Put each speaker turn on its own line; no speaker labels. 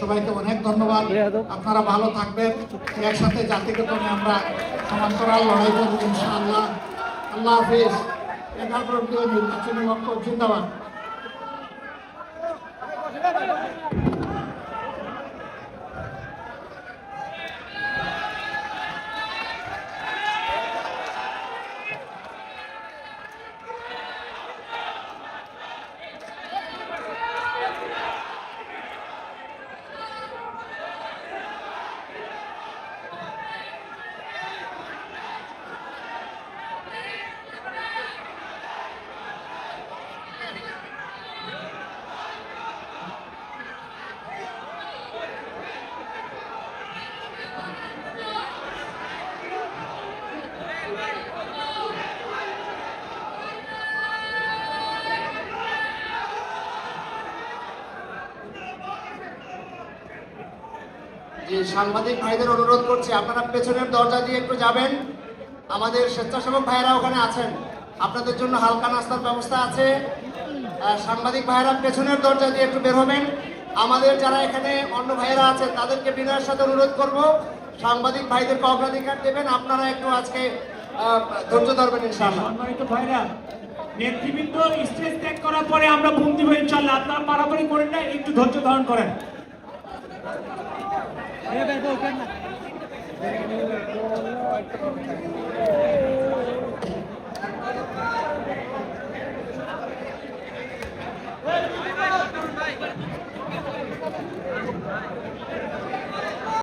সবাইকে অনেক ধন্যবাদ। আপনারা ভালো থাকবেন। একসাথে জাতিকে তুমি আমরা সমান্তরাল লড়াই করব ইনশাআল্লাহ। আল্লাহ হাফিজ। এগারো নির্বাচনী লক্ষ্য জিন্দাবাদ।
যে সাংবাদিক ভাইদের অনুরোধ করছি, আপনারা পেছনের দরজা দিয়ে একটু যাবেন। আমাদের স্বেচ্ছাসেবক ভাইয়েরা ওখানে আছেন। আপনাদের জন্য হালকা নাস্তার ব্যবস্থা আছে। সাংবাদিক ভাইয়েরা পেছনের দরজা দিয়ে একটু বের হবেন। আমাদের যারা এখানে অন্য ভাইয়েরা আছেন, তাদেরকে বিনয়ের সাথে অনুরোধ করব। সাংবাদিক ভাইদেরকে অগ্রাধিকার দেবেন। আপনারা একটু আজকে ধৈর্য ধরবেন ইনশাআল্লাহ।
সম্মানিত ভাইরা, নেতৃবৃন্দ স্টেজ ত্যাগ করার পরে আমরা ভূমি দিব ইনশাল্লাহ আপনারা পারাপারি করেন না, একটু ধৈর্য ধারণ করেন।
ये दो करना